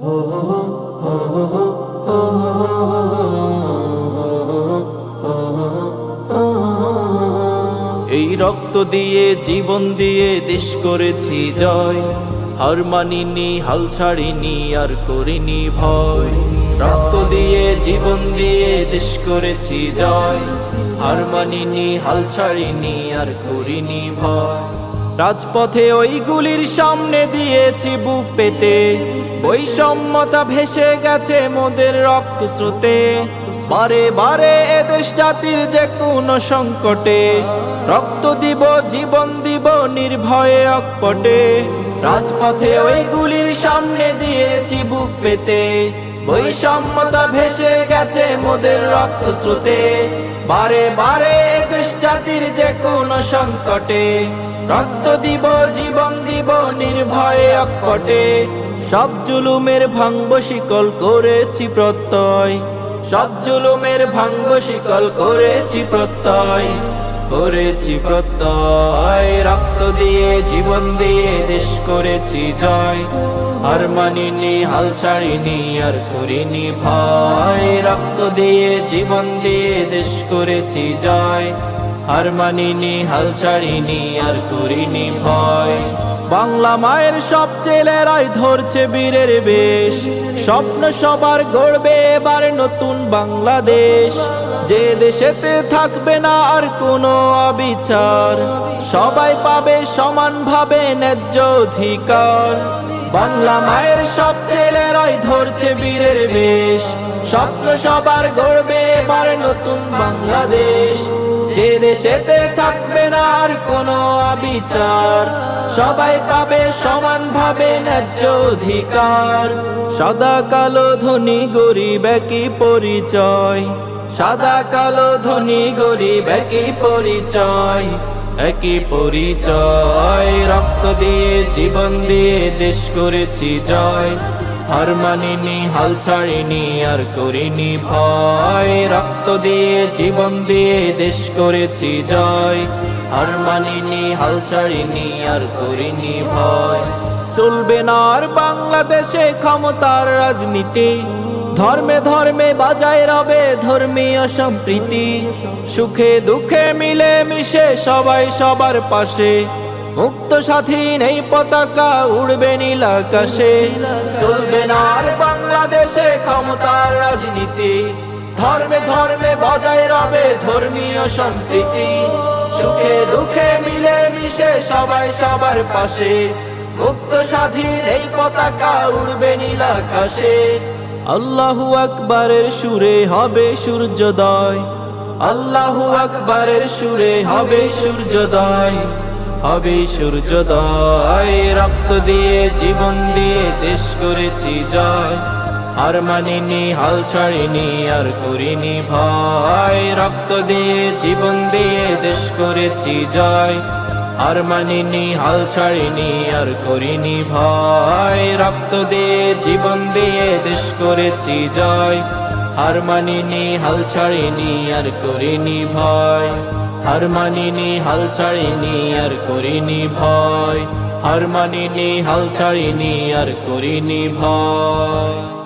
এই রক্ত দিয়ে জীবন দিয়ে দেশ করেছি জয়। হার মানিনি, হাল ছাড়িনি, আর করিনি ভয়। রক্ত দিয়ে জীবন দিয়ে দেশ করেছি জয়। হার মানিনি, হাল ছাড়িনি, আর করিনি ভয়। রাজপথে ওই গুলির সামনে দিয়েছি বুক পেতে। বৈষম্যতা ভেসে গেছে মোদের রক্ত স্রোতে বারে বারে এদেশ জাতির যে কোনো সংকটে, রক্ত দিব, জীবন দিব নির্ভয়ে অকপটে। রাজপথে ওই গুলির সামনে দিয়েছি বুক পেতে। বৈষম্যতা ভেসে গেছে মোদের রক্ত স্রোতে বারে বারে এদেশ জাতির যে কোনো সংকটে, রক্ত দিব, জীবন দিব নির্ভয়ে অকপটে। সব জুলুমের ভাঙ্গ শিকল করেছি প্রত্যয়। সব জুলুমের ভাঙ্গ শিকল করেছি প্রত্যয়। করেছি প্রত্যয়, রক্ত দিয়ে জীবন দিয়ে দেশ করেছি জয়। আর মানিনি, হাল ছাড়িনি, আর করিনি ভয়। রক্ত দিয়ে জীবন দিয়ে দেশ করেছি জয়। আর মানিনি, হাল ছাড়িনি, আর করিনি ভয়। বাংলা মায়ের সব ছেলেরাই ধরছে বীরের বেশ। স্বপ্ন সবার গড়বে এবার নতুন বাংলাদেশ। যে দেশেতে থাকবে না আর কোনো অবিচার। সবাই পাবে সমানভাবে ন্যায্য অধিকার। বাংলা মায়ের সব ছেলেরাই ধরছে বীরের বেশ। স্বপ্ন সবার গড়বে এবার নতুন বাংলাদেশ। যে দেশেতে থাকবে না আর কোনো অবিচার, সবাই পাবে সমানভাবে ন্যায্য অধিকার। সাদা কালো ধনী গরিব একই পরিচয়, সাদা কালো ধনী গরিব একই পরিচয় একই পরিচয়। রক্ত দিয়ে, জীবন দিয়ে, দেশ করেছি জয়। হার মানিনি, হাল ছাড়িনি, আর করিনি ভয়। রক্ত দিয়ে, জীবন দিয়ে দেশ করেছি জয়। হার মানিনি, হাল ছাড়িনি, আর করিনি ভয়। চলবে না আর বাংলাদেশে ক্ষমতার রাজনীতি। ধর্মে ধর্মে বাজায় রবে ধর্মীয় সম্প্রীতি সুখে দুঃখে মিলে মিশে সবাই সবার পাশে। মুক্ত স্বাধীন এই পতাকা উড়বে নীল আকাশে। চলবে না আর বাংলাদেশে ক্ষমতার রাজনীতি। ধর্মে ধর্মে বজায় রবে ধর্মীয় সম্প্রীতি। সুখে দুঃখে মিলে মিশে সবাই সবার পাশে। মুক্ত স্বাধীন এই পতাকা উড়বে নীল আকাশে। আল্লাহু আকবরের সুরে হবে সূর্যোদয়। আল্লাহু আকবরের সুরে হবে সূর্যোদয়। হবে সূর্যোদয়। রক্ত দিয়ে জীবন দিয়ে দেশ করেছি জয়। আর মানিনি, হাল ছাড়িনি, আর করিনি ভয়। রক্ত দিয়ে জীবন দিয়ে দেশ করেছি জয়। আর মানিনি, হাল ছাড়িনি, আর করিনি ভয়। রক্ত দিয়ে জীবন দিয়ে দেশ করেছি জয়। আর মানিনি, হাল ছাড়িনি, আর করিনি ভয়। হার মানিনি হাল ছাড়িনি আর করিনি ভয়। হার মানিনি হাল ছাড়িনি আর করিনি ভয়।